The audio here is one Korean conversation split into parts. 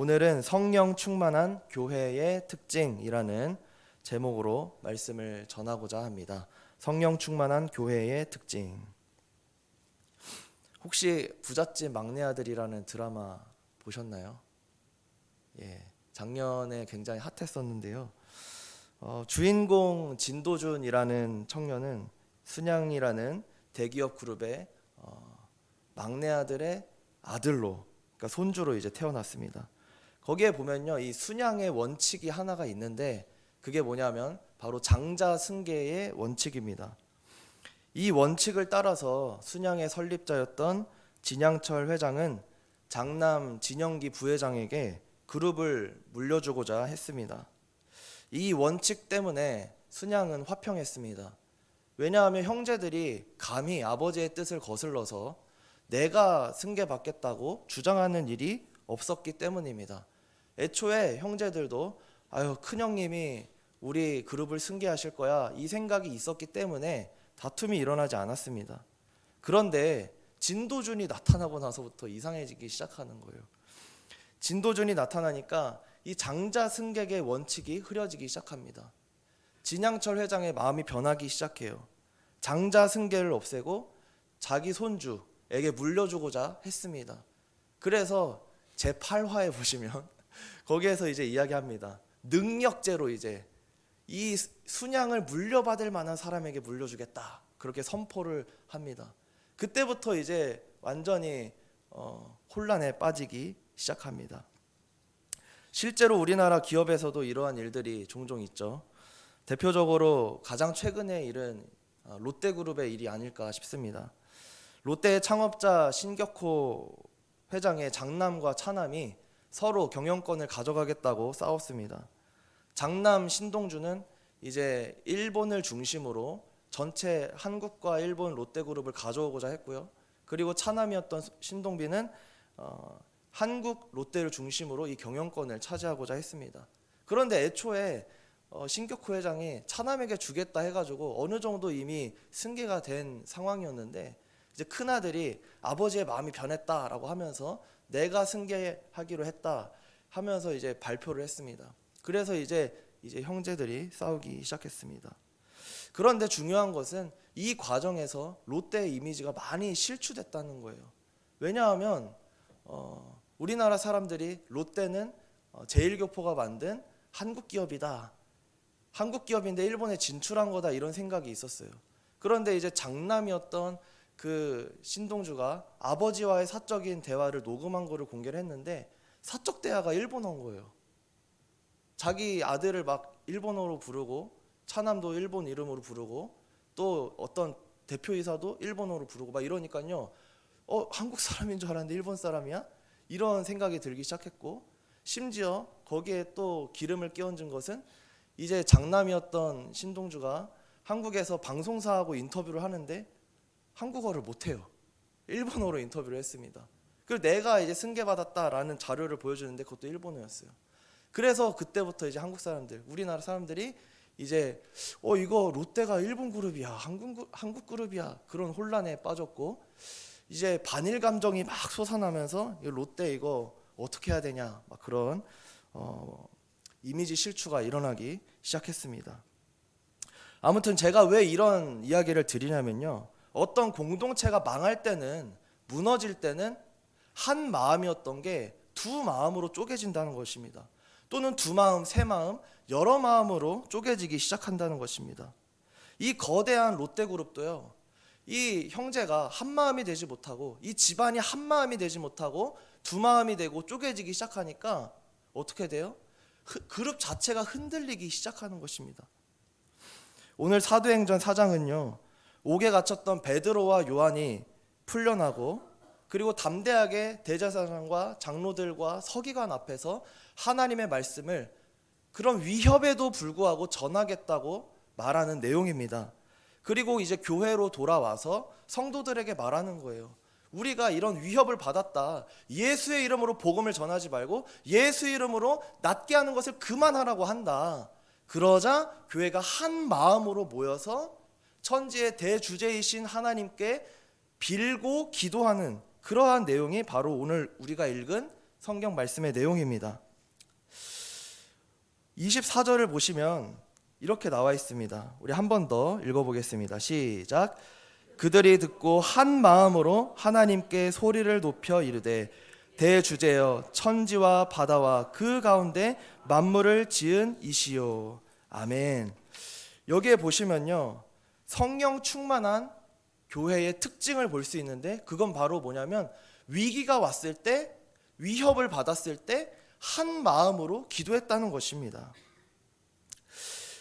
오늘은 성령 충만한 교회의 특징이라는 제목으로 말씀을 전하고자 합니다. 성령 충만한 교회의 특징. 혹시 부잣집 막내 아들이라는 드라마 보셨나요? 예, 작년에 굉장히 핫했었는데요. 어, 주인공 진도준이라는 청년은 순양이라는 대기업 그룹의 어, 막내 아들의 아들로, 그러니까 손주로 이제 태어났습니다. 거기에 보면요, 이 순양의 원칙이 하나가 있는데 그게 뭐냐면 바로 장자 승계의 원칙입니다. 이 원칙을 따라서 순양의 설립자였던 진양철 회장은 장남 진영기 부회장에게 그룹을 물려주고자 했습니다. 이 원칙 때문에 순양은 화평했습니다. 왜냐하면 형제들이 감히 아버지의 뜻을 거슬러서 내가 승계받겠다고 주장하는 일이 없었기 때문입니다. 애초에 형제들도 아유 큰 형님이 우리 그룹을 승계하실 거야 이 생각이 있었기 때문에 다툼이 일어나지 않았습니다. 그런데 진도준이 나타나고 나서부터 이상해지기 시작하는 거예요. 진도준이 나타나니까 이 장자 승객의 원칙이 흐려지기 시작합니다. 진양철 회장의 마음이 변하기 시작해요. 장자 승계를 없애고 자기 손주에게 물려주고자 했습니다. 그래서 제 8화에 보시면 거기에서 이제 이야기합니다. 능력제로 이제 이 순양을 물려받을 만한 사람에게 물려주겠다. 그렇게 선포를 합니다. 그때부터 이제 완전히 어, 혼란에 빠지기 시작합니다. 실제로 우리나라 기업에서도 이러한 일들이 종종 있죠. 대표적으로 가장 최근에 일은 어, 롯데그룹의 일이 아닐까 싶습니다. 롯데의 창업자 신격호 회장의 장남과 차남이 서로 경영권을 가져가겠다고 싸웠습니다. 장남 신동주는 이제 일본을 중심으로 전체 한국과 일본 롯데그룹을 가져오고자 했고요. 그리고 차남이었던 신동빈은 어, 한국 롯데를 중심으로 이 경영권을 차지하고자 했습니다. 그런데 애초에 어, 신격호 회장이 차남에게 주겠다 해가지고 어느 정도 이미 승계가 된 상황이었는데 이제 큰 아들이 아버지의 마음이 변했다라고 하면서 내가 승계하기로 했다 하면서 이제 발표를 했습니다. 그래서 이제 이제 형제들이 싸우기 시작했습니다. 그런데 중요한 것은 이 과정에서 롯데의 이미지가 많이 실추됐다는 거예요. 왜냐하면 어, 우리나라 사람들이 롯데는 어, 제일교포가 만든 한국 기업이다. 한국 기업인데 일본에 진출한 거다 이런 생각이 있었어요. 그런데 이제 장남이었던 그 신동주가 아버지와의 사적인 대화를 녹음한 거를 공개를 했는데 사적 대화가 일본어인 거예요. 자기 아들을 막 일본어로 부르고 차남도 일본 이름으로 부르고 또 어떤 대표이사도 일본어로 부르고 막 이러니까요. 어 한국 사람인 줄 알았는데 일본 사람이야? 이런 생각이 들기 시작했고 심지어 거기에 또 기름을 끼얹은 것은 이제 장남이었던 신동주가 한국에서 방송사하고 인터뷰를 하는데 한국어를 못해요. 일본어로 인터뷰를 했습니다. 그리고 내가 이제 승계받았다라는 자료를 보여주는데 그것도 일본어였어요. 그래서 그때부터 이제 한국 사람들, 우리나라 사람들이 이제 어 이거 롯데가 일본 그룹이야, 한국 한국 그룹이야 그런 혼란에 빠졌고 이제 반일 감정이 막 솟아나면서 이 롯데 이거 어떻게 해야 되냐 막 그런 어, 이미지 실추가 일어나기 시작했습니다. 아무튼 제가 왜 이런 이야기를 드리냐면요. 어떤 공동체가 망할 때는 무너질 때는 한 마음이었던 게 두 마음으로 쪼개진다는 것입니다. 또는 두 마음, 세 마음, 여러 마음으로 쪼개지기 시작한다는 것입니다. 이 거대한 롯데그룹도요. 이 형제가 한 마음이 되지 못하고 이 집안이 한 마음이 되지 못하고 두 마음이 되고 쪼개지기 시작하니까 어떻게 돼요? 흐- 그룹 자체가 흔들리기 시작하는 것입니다. 오늘 사도행전 4장은요. 옥에 갇혔던 베드로와 요한이 풀려나고 그리고 담대하게 대제사장과 장로들과 서기관 앞에서 하나님의 말씀을 그런 위협에도 불구하고 전하겠다고 말하는 내용입니다. 그리고 이제 교회로 돌아와서 성도들에게 말하는 거예요. 우리가 이런 위협을 받았다. 예수의 이름으로 복음을 전하지 말고 예수 이름으로 낫게 하는 것을 그만하라고 한다. 그러자 교회가 한 마음으로 모여서 천지의 대주제이신 하나님께 빌고 기도하는 그러한 내용이 바로 오늘 우리가 읽은 성경 말씀의 내용입니다. 24절을 보시면 이렇게 나와 있습니다. 우리 한 번 더 읽어보겠습니다. 시작. 그들이 듣고 한 마음으로 하나님께 소리를 높여 이르되 대주제여 천지와 바다와 그 가운데 만물을 지은 이시요. 아멘. 여기에 보시면요. 성령 충만한 교회의 특징을 볼 수 있는데 그건 바로 뭐냐면 위기가 왔을 때 위협을 받았을 때 한 마음으로 기도했다는 것입니다.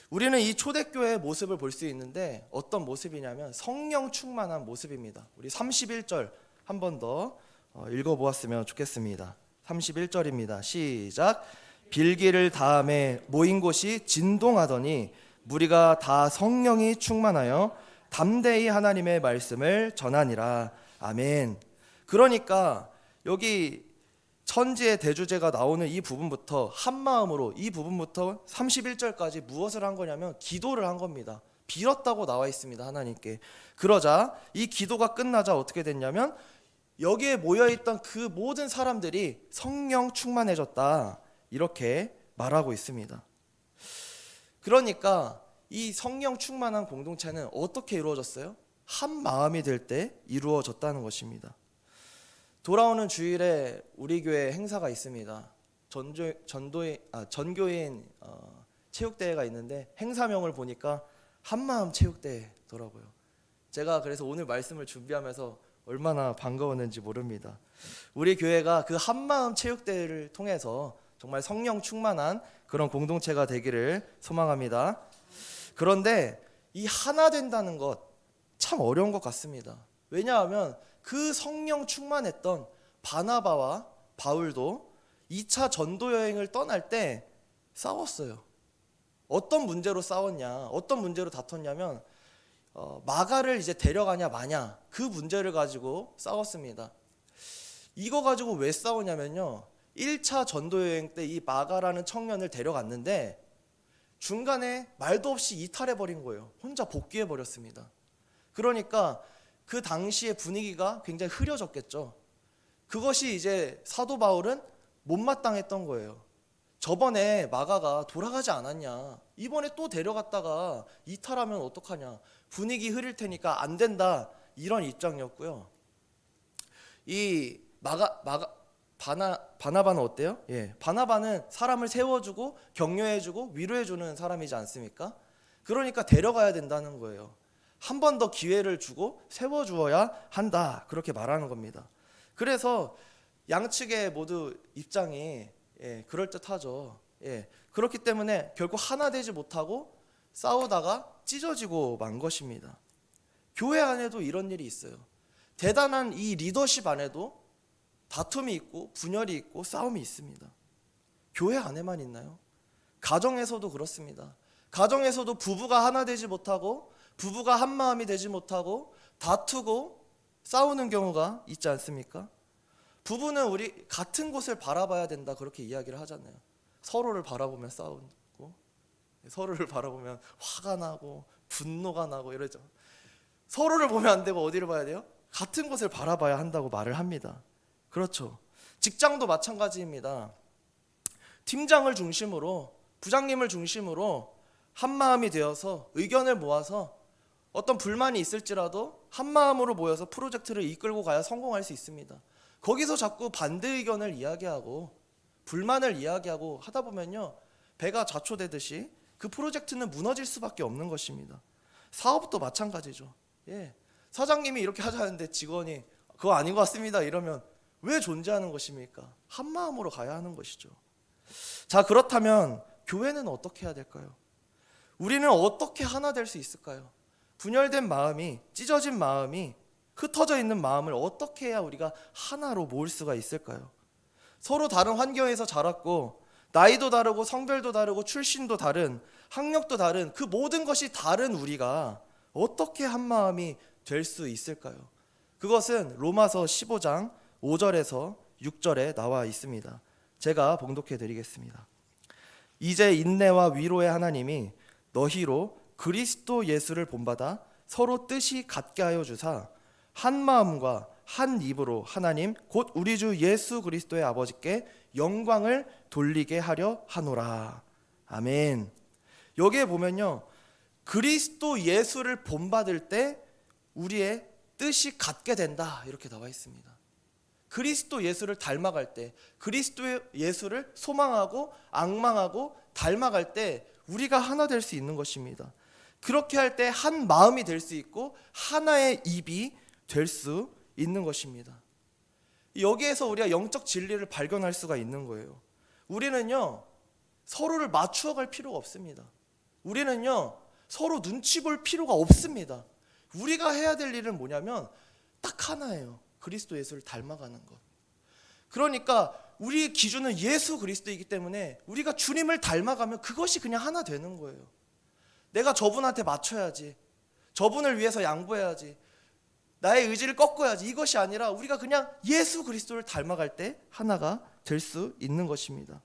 우리는 이 초대교회의 모습을 볼 수 있는데 어떤 모습이냐면 성령 충만한 모습입니다. 우리 31절 한 번더 어, 읽어보았으면 좋겠습니다. 31절입니다. 시작. 빌기를 다음에 모인 곳이 진동하더니 무리가 다 성령이 충만하여 담대히 하나님의 말씀을 전하니라. 아멘. 그러니까 여기 천지의 대주제가 나오는 이 부분부터 한 마음으로 이 부분부터 31절까지 무엇을 한 거냐면 기도를 한 겁니다. 빌었다고 나와 있습니다. 하나님께. 그러자 이 기도가 끝나자 어떻게 됐냐면 여기에 모여 있던 그 모든 사람들이 성령 충만해졌다. 이렇게 말하고 있습니다. 그러니까 이 성령 충만한 공동체는 어떻게 이루어졌어요? 한 마음이 될 때 이루어졌다는 것입니다. 돌아오는 주일에 우리 교회 행사가 있습니다. 전조, 전도인, 아, 전교인 어, 체육대회가 있는데 행사명을 보니까 한마음 체육대회더라고요. 제가 그래서 오늘 말씀을 준비하면서 얼마나 반가웠는지 모릅니다. 우리 교회가 그 한마음 체육대회를 통해서 정말 성령 충만한 그런 공동체가 되기를 소망합니다. 그런데 이 하나 된다는 것 참 어려운 것 같습니다. 왜냐하면 그 성령 충만했던 바나바와 바울도 2차 전도 여행을 떠날 때 싸웠어요. 어떤 문제로 싸웠냐? 어떤 문제로 다퉜냐면 어, 마가를 이제 데려가냐 마냐 그 문제를 가지고 싸웠습니다. 이거 가지고 왜 싸우냐면요. 1차 전도 여행 때 이 마가라는 청년을 데려갔는데 중간에 말도 없이 이탈해 버린 거예요. 혼자 복귀해 버렸습니다. 그러니까 그 당시의 분위기가 굉장히 흐려졌겠죠. 그것이 이제 사도 바울은 못마땅했던 거예요. 저번에 마가가 돌아가지 않았냐. 이번에 또 데려갔다가 이탈하면 어떡하냐. 분위기 흐릴 테니까 안 된다. 이런 입장이었고요. 이 마가 마가 바나 바나바는 어때요? 예. 바나바는 사람을 세워주고 격려해주고 위로해주는 사람이지 않습니까? 그러니까 데려가야 된다는 거예요. 한 번 더 기회를 주고 세워주어야 한다. 그렇게 말하는 겁니다. 그래서 양측의 모두 입장이 예, 그럴 듯하죠. 예, 그렇기 때문에 결국 하나 되지 못하고 싸우다가 찢어지고 만 것입니다. 교회 안에도 이런 일이 있어요. 대단한 이 리더십 안에도 다툼이 있고 분열이 있고 싸움이 있습니다. 교회 안에만 있나요? 가정에서도 그렇습니다. 가정에서도 부부가 하나 되지 못하고 부부가 한 마음이 되지 못하고 다투고 싸우는 경우가 있지 않습니까? 부부는 우리 같은 곳을 바라봐야 된다 그렇게 이야기를 하잖아요. 서로를 바라보면 싸우고 서로를 바라보면 화가 나고 분노가 나고 이러죠. 서로를 보면 안 되고 어디를 봐야 돼요? 같은 곳을 바라봐야 한다고 말을 합니다. 그렇죠. 직장도 마찬가지입니다. 팀장을 중심으로 부장님을 중심으로 한 마음이 되어서 의견을 모아서 어떤 불만이 있을지라도 한 마음으로 모여서 프로젝트를 이끌고 가야 성공할 수 있습니다. 거기서 자꾸 반대 의견을 이야기하고 불만을 이야기하고 하다 보면요. 배가 좌초되듯이 그 프로젝트는 무너질 수밖에 없는 것입니다. 사업도 마찬가지죠. 예. 사장님이 이렇게 하자는데 직원이 그거 아닌 것 같습니다. 이러면 왜 존재하는 것입니까? 한 마음으로 가야 하는 것이죠. 자, 그렇다면 교회는 어떻게 해야 될까요? 우리는 어떻게 하나 될 수 있을까요? 분열된 마음이 찢어진 마음이 흩어져 있는 마음을 어떻게 해야 우리가 하나로 모을 수가 있을까요? 서로 다른 환경에서 자랐고 나이도 다르고 성별도 다르고 출신도 다른 학력도 다른 그 모든 것이 다른 우리가 어떻게 한 마음이 될 수 있을까요? 그것은 로마서 15장 5절에서 6절에 나와 있습니다. 제가 봉독해 드리겠습니다. 이제 인내와 위로의 하나님이 너희로 그리스도 예수를 본받아 서로 뜻이 같게 하여 주사 한 마음과 한 입으로 하나님 곧 우리 주 예수 그리스도의 아버지께 영광을 돌리게 하려 하노라. 아멘. 여기에 보면요. 그리스도 예수를 본받을 때 우리의 뜻이 같게 된다. 이렇게 나와 있습니다. 그리스도 예수를 닮아갈 때, 그리스도의 예수를 소망하고 악망하고 닮아갈 때 우리가 하나 될 수 있는 것입니다. 그렇게 할 때 한 마음이 될 수 있고 하나의 입이 될 수 있는 것입니다. 여기에서 우리가 영적 진리를 발견할 수가 있는 거예요. 우리는요 서로를 맞추어 갈 필요가 없습니다. 우리는요 서로 눈치 볼 필요가 없습니다. 우리가 해야 될 일은 뭐냐면 딱 하나예요. 그리스도 예수를 닮아가는 것. 그러니까 우리 기준은 예수 그리스도이기 때문에 우리가 주님을 닮아가면 그것이 그냥 하나 되는 거예요. 내가 저분한테 맞춰야지. 저분을 위해서 양보해야지. 나의 의지를 꺾어야지. 이것이 아니라 우리가 그냥 예수 그리스도를 닮아갈 때 하나가 될 수 있는 것입니다.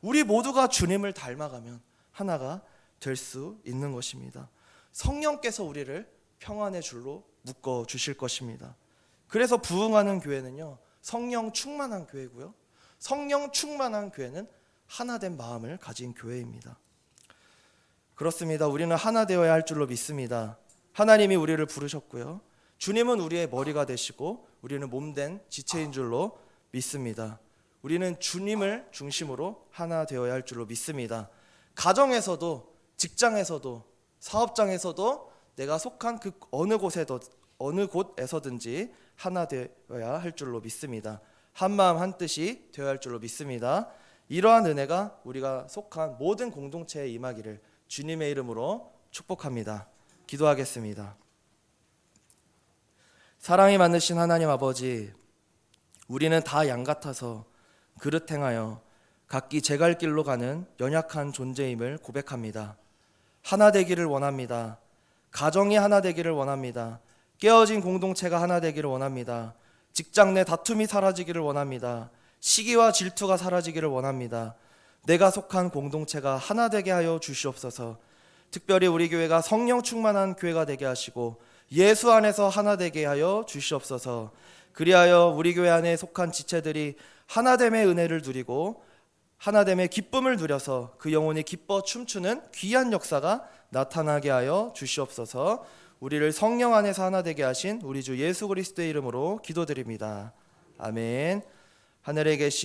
우리 모두가 주님을 닮아가면 하나가 될 수 있는 것입니다. 성령께서 우리를 평안의 줄로 묶어 주실 것입니다. 그래서 부흥하는 교회는요. 성령 충만한 교회고요. 성령 충만한 교회는 하나된 마음을 가진 교회입니다. 그렇습니다. 우리는 하나 되어야 할 줄로 믿습니다. 하나님이 우리를 부르셨고요. 주님은 우리의 머리가 되시고 우리는 몸된 지체인 줄로 믿습니다. 우리는 주님을 중심으로 하나 되어야 할 줄로 믿습니다. 가정에서도 직장에서도 사업장에서도 내가 속한 그 어느 곳에도 어느 곳에서든지 하나 되어야 할 줄로 믿습니다. 한 마음 한 뜻이 되어야 할 줄로 믿습니다. 이러한 은혜가 우리가 속한 모든 공동체에 임하기를 주님의 이름으로 축복합니다. 기도하겠습니다. 사랑이 많으신 하나님 아버지, 우리는 다 양 같아서 그릇 행하여 각기 제 갈 길로 가는 연약한 존재임을 고백합니다. 하나 되기를 원합니다. 가정이 하나 되기를 원합니다. 깨어진 공동체가 하나 되기를 원합니다. 직장 내 다툼이 사라지기를 원합니다. 시기와 질투가 사라지기를 원합니다. 내가 속한 공동체가 하나 되게 하여 주시옵소서. 특별히 우리 교회가 성령 충만한 교회가 되게 하시고 예수 안에서 하나 되게 하여 주시옵소서. 그리하여 우리 교회 안에 속한 지체들이 하나됨의 은혜를 누리고 하나됨의 기쁨을 누려서 그 영혼이 기뻐 춤추는 귀한 역사가 나타나게 하여 주시옵소서. 우리를 성령 안에서 하나 되게 하신 우리 주 예수 그리스도의 이름으로 기도드립니다. 아멘. 하늘에 계신